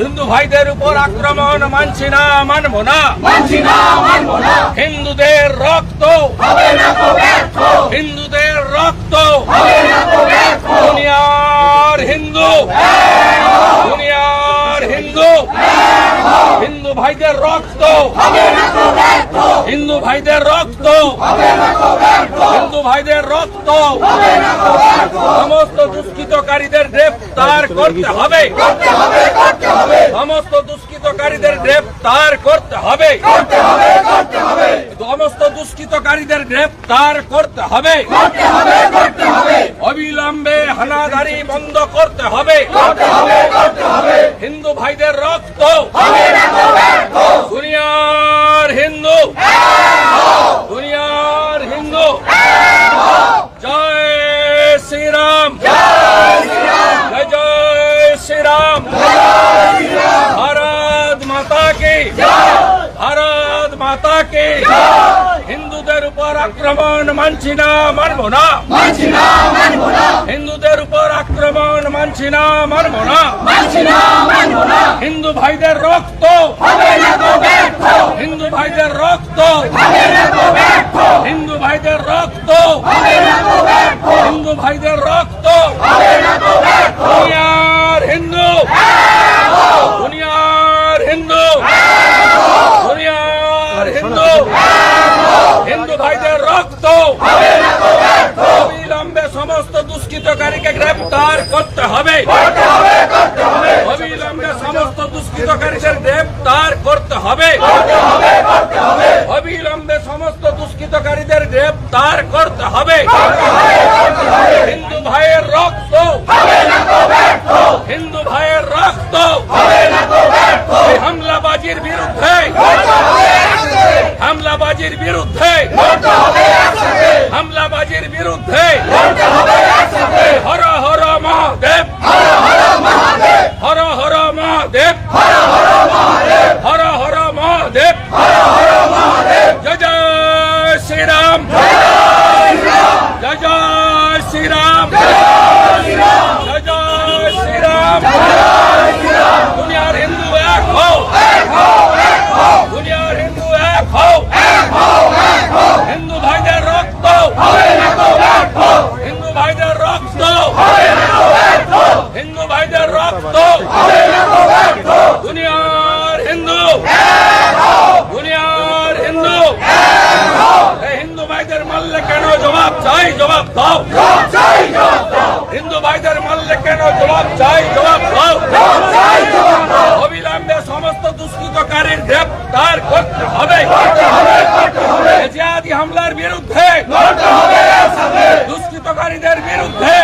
হিন্দু ভাইদের উপর আক্রমণ মানছি না মানব না। মানছি না মানব না। হিন্দুদের রক্ত। হবে না তো ব্যর্থ। হিন্দুদের রক্ত। হবে না তো ব্যর্থ। দুনিয়ার হিন্দু। দুনিয়ার হিন্দু। হিন্দু ভাইদের রক্ত। হবে না তো ব্যর্থ হিন্দু ভাইদের রক্ত। হিন্দু ভাইদের রক্ত। সমস্ত দুষ্কৃতকারীদের গ্রেফতার করতে হবে। সমস্ত দুষ্কৃতকারীদের গ্রেফতার করতে হবে। সমস্ত দুষ্কৃতকারীদের গ্রেফতার করতে হবে। অবিলম্বে হানাদারি বন্ধ করতে হবে। হিন্দু ভাইদের রক্ত হবে না তো ব্যর্থ দুনিয়ার হিন্দু দুনিয়ার হিন্দু জয় শ্রীরাম জয় জয় শ্রীরাম ভারত মাতা কি ভারত মাতা কি হিন্দুদের উপর আক্রমণ মানছি না মানব না মানছি না মানব না হিন্দুদের উপর আক্রমণ মানছি না মানব না মানছি না মানব না হিন্দু ভাইদের রক্ত হবে না তো ব্যর্থ হিন্দু ভাইদের রক্ত। হিন্দু ভাইদের রক্ত। হিন্দু ভাইদের রক্ত। দুনিয়ার হিন্দু। দুনিয়ার হিন্দু। দুনিয়ার হিন্দু। হিন্দু ভাইদের রক্ত। অবিলম্বে সমস্ত দুষ্কৃতকারীকে গ্রেপ্তার করতে হবে। অবিলম্বে সমস্ত দুষ্কৃতকারীদের গ্রেপ্তার করতে হবে করতে হবে করতে হবে অবিলম্বে সমস্ত দুষ্কৃতকারীদের গ্রেপ্তার করতে হবে। হিন্দু ভাইয়ের রক্ত। হিন্দু ভাইয়ের রক্ত। হামলাবাজির বিরুদ্ধে। হামলাবাজির বিরুদ্ধে। হামলাবাজির বিরুদ্ধে। হর হর মহাদেব হর হর মহাদেব। হর হর মহাদেব। হর হর মহাদেব জয় জয় শ্রীরাম জয় জয় শ্রীরাম জয় জয় শ্রীরাম দুনিয়ার হিন্দু এক হও দুনিয়ার হিন্দু এক হও হিন্দু ভাইদের রক্ত হবে না তো ব্যর্থ হিন্দু ভাইদের রক্ত হবে না তো ব্যর্থ হিন্দু ভাইদের রক্ত হবে না তো ব্যর্থ দুনিয়ার হিন্দু দুনিয়ার হিন্দু এই হিন্দু ভাইদের মারলে কেন জবাব চাই জবাব দাও। হিন্দু ভাইদের মারলে কেন জবাব চাই? জবাব দাও। অবিলম্বে সমস্ত দুষ্কৃতকারীর গ্রেপ্তার করতে হবে। জিহাদি হামলার বিরুদ্ধে। দুষ্কৃতকারীদের বিরুদ্ধে।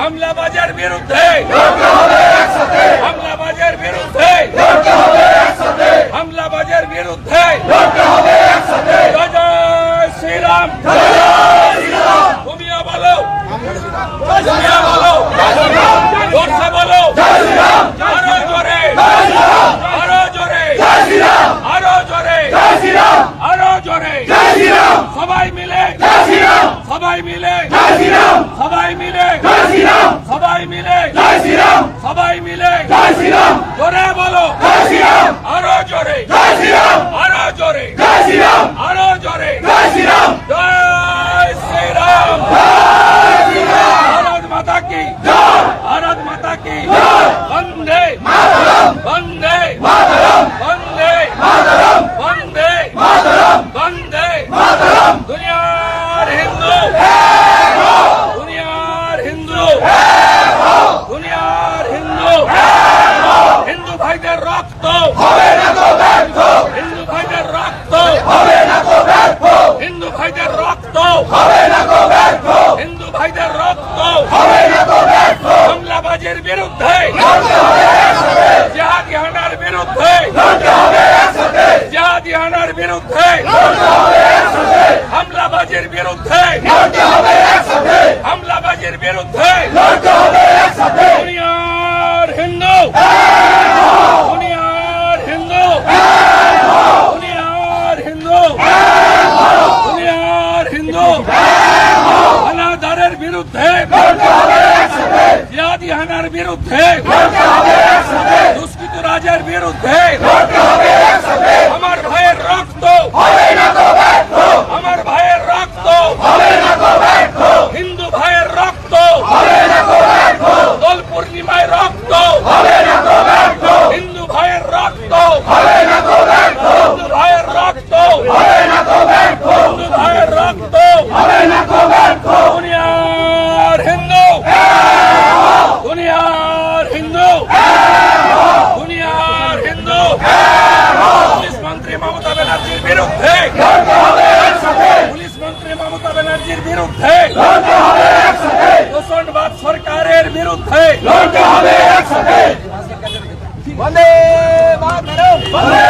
হামলাবাজের বিরুদ্ধে করতে হবে একসাথে হামলাবাজের বিরুদ্ধে করতে হবে একসাথে হামলাবাজের বিরুদ্ধে করতে হবে একসাথে জয় জয় শ্রীরাম তুমিও বলো তুমিও বলো জোরসে বলো আরও জোরে আরও জোরে আরও জোরে আরও জোরে সবাই মিলে সবাই মিলে সবাই মিলে সবাই মিলে সবাই মিলে জোরে বলো আরও জোরে আরও জোরে আরও জোরে জয় শ্রীরাম ভারত মাতা কি ভারত মাতা কি বন্দে বন্দে বন্দে বন্দে বন্দে দুনিয়ার হিন্দু দুনিয়ার হিন্দু দুনিয়ার হিন্দু হিন্দু ভাইদের রক্ত হবে না তো ব্যর্থ হিন্দু ভাইদের রক্ত হবে না তো ব্যর্থ হিন্দু ভাইদের রক্ত হবে না তো ব্যর্থ হিন্দু ভাইদের রক্ত হবে না তো ব্যর্থ হামলাবাজির বিরুদ্ধে। জিহাদি হানার বিরুদ্ধে। জিহাদি হানার বিরুদ্ধে। হামলাবাজির বিরুদ্ধে। হামলাবাজির বিরুদ্ধে। দুনিয়ার হিন্দু। দুনিয়ার হিন্দু। দুনিয়ার হিন্দু। দুনিয়ার হিন্দু। হানাদারের বিরুদ্ধে। জিহাদি হানার বিরুদ্ধে দুষ্কৃত রাজের বিরুদ্ধে আমার ভাইয়ের রক্ত আমার ভাইয়ের সরকারের বিরুদ্ধে লড়তে হবে একসাথে। বন্দে মাতরম। বন্দে